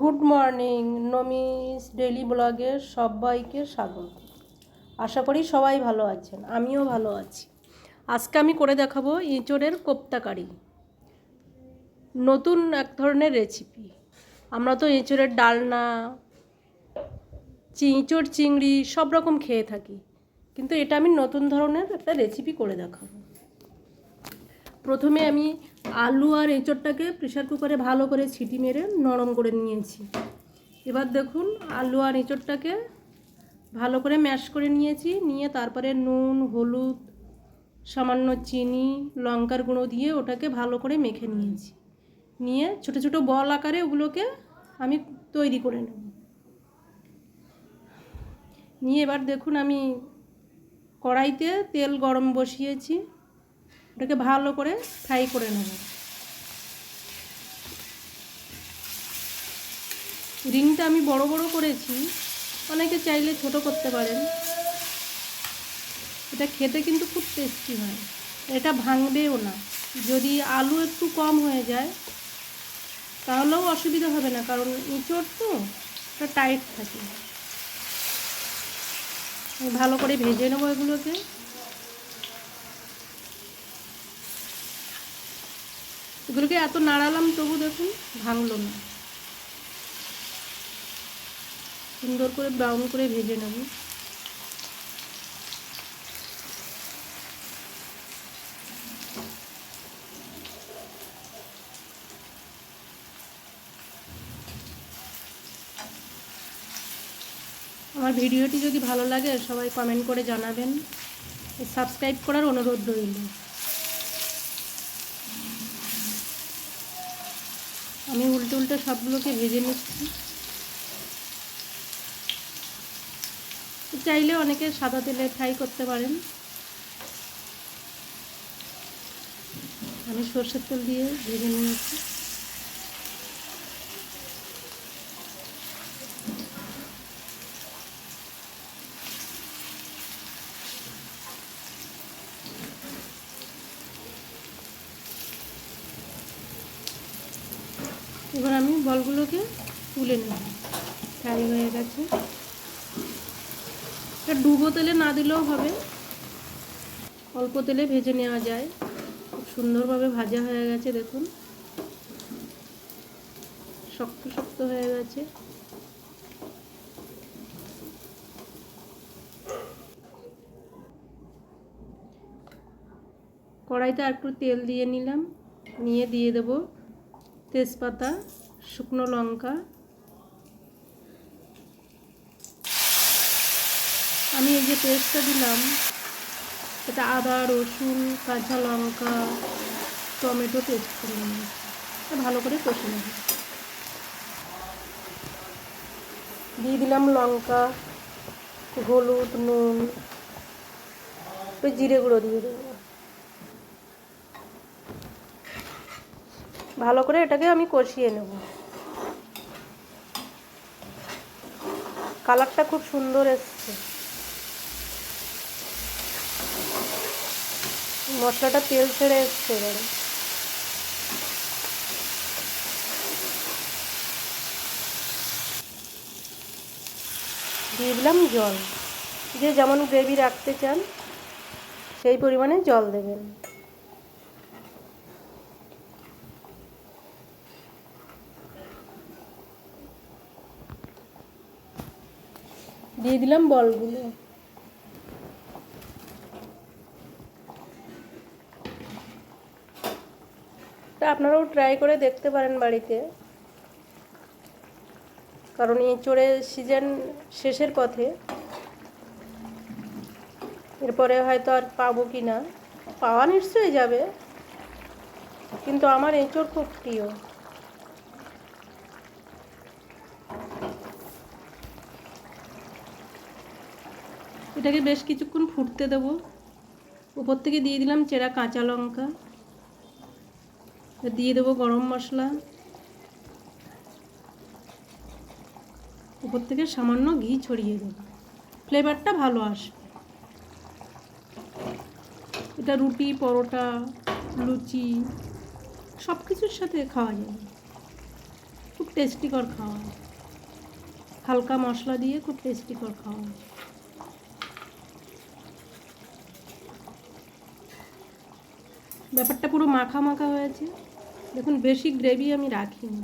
Good morning, নমিস daily ব্লগে সবাইকে স্বাগত। আশা করি সবাই ভালো আছেন, আমিও ভালো আছি। আজকে আমি করে দেখাবো ইঁচড়ের কোপ্তাকারি নতুন এক ধরনের রেসিপি আমরা তো এঁচড়ের ডালনা ইঁচড় চিংড়ি সব রকম খেয়ে থাকি। কিন্তু এটা আমি নতুন ধরনের একটা রেসিপি করে দেখাবো। প্রথমে আমি আলু আর এঁচড়টাকে প্রেশার কুকারে ভালো করে ছিটি মেরে নরম করে নিয়েছি। এবার দেখুন, আলু আর এঁচড়টাকে ভালো করে ম্যাশ করে নিয়েছি। নিয়ে তারপরে নুন, হলুদ, সামান্য চিনি, লঙ্কার গুঁড়ো দিয়ে ওটাকে ভালো করে মেখে নিয়েছি। নিয়ে ছোট ছোট বল আকারে ওগুলোকে আমি তৈরি করে নেব। নিয়ে এবার দেখুন, আমি কড়াইতে তেল গরম বসিয়েছি। ওটাকে ভালো করে ফ্রাই করে নেব। রিংটা আমি বড় বড় করেছি, অনেকে চাইলে ছোট করতে পারেন। এটা খেতে কিন্তু খুব টেস্টি হয়। এটা ভাঙবেও না। যদি আলু একটু কম হয়ে যায়, তাহলেও অসুবিধা হবে না, কারণ ইঁচড় তো এটা টাইট থাকে। ভালো করে ভেজে নেব এগুলোকে। এগুলোকে এত নাড়ালাম, তবু দেখুন ভাঙলো না। সুন্দর করে ব্রাউন করে ভেজে নেব। আমার ভিডিওটি যদি ভালো লাগে, সবাই কমেন্ট করে জানাবেন। সাবস্ক্রাইব করার অনুরোধ রইল। আমি উল্টো উল্টো সবগুলোকে ভেজে নিচ্ছি। চাইলে অনেকে সাদা তেলে ফ্রাই করতে পারেন। আমি সর্ষের তেল দিয়ে ভেজে নিয়েছি। এবার আমি বলগুলোকে তুলে নেব। ফ্রাই হয়ে গেছে। এটা ডুবো তেলে না দিলেও হবে। অল্প তেলে ভেজে নেওয়া যায়। খুব সুন্দরভাবে ভাজা হয়ে গেছে, দেখুন। শক্ত শক্ত হয়ে গেছে। কড়াইতে আর একটু তেল দিয়ে নিলাম। নিয়ে দিয়ে দেব। তেজপাতা, শুকনো লঙ্কা। আমি এই যে পেস্টটা দিলাম, এটা আদা, রসুন, কাঁচা লঙ্কা, টমেটো পেস্ট করে নিয়েছি ভালো করে কষে নেব। দিয়ে দিলাম লঙ্কা, হলুদ, নুন জিরে গুঁড়ো দিয়ে দেবো। ভালো করে এটাকে আমি কষিয়ে নেব। কালারটা খুব সুন্দর এসছে। মশলাটা তেল ছেড়ে এসছে এবারে। দিয়ে দিলাম জল। যে যেমন গ্রেভি রাখতে চান, সেই পরিমাণে জল দেবেন। দিয়ে দিলাম বলগুলো। তা আপনারাও ট্রাই করে দেখতে পারেন বাড়িতে। কারণ এঁচড়ের সিজন শেষের পথে। এরপরে হয়তো আর পাবো কি না পাওয়া নিশ্চয়ই যাবে। কিন্তু আমার এঁচড় খুব প্রিয়। এটাকে বেশ কিছুক্ষণ ফুটতে দেবো। উপর থেকে দিয়ে দিলাম চেরা কাঁচা লঙ্কা। দিয়ে দেবো গরম মশলা। উপর থেকে সামান্য ঘি ছড়িয়ে দেবো। ফ্লেভারটা ভালো আসবে। এটা রুটি, পরোটা, লুচি সব কিছুর সাথে খাওয়া যায় খুব টেস্টিকর খাওয়া। হালকা মশলা দিয়ে খুব টেস্টিকর খাওয়া ব্যাপারটা পুরো মাখা মাখা হয়েছে। দেখুন বেশি গ্রেভি আমি রাখিনি।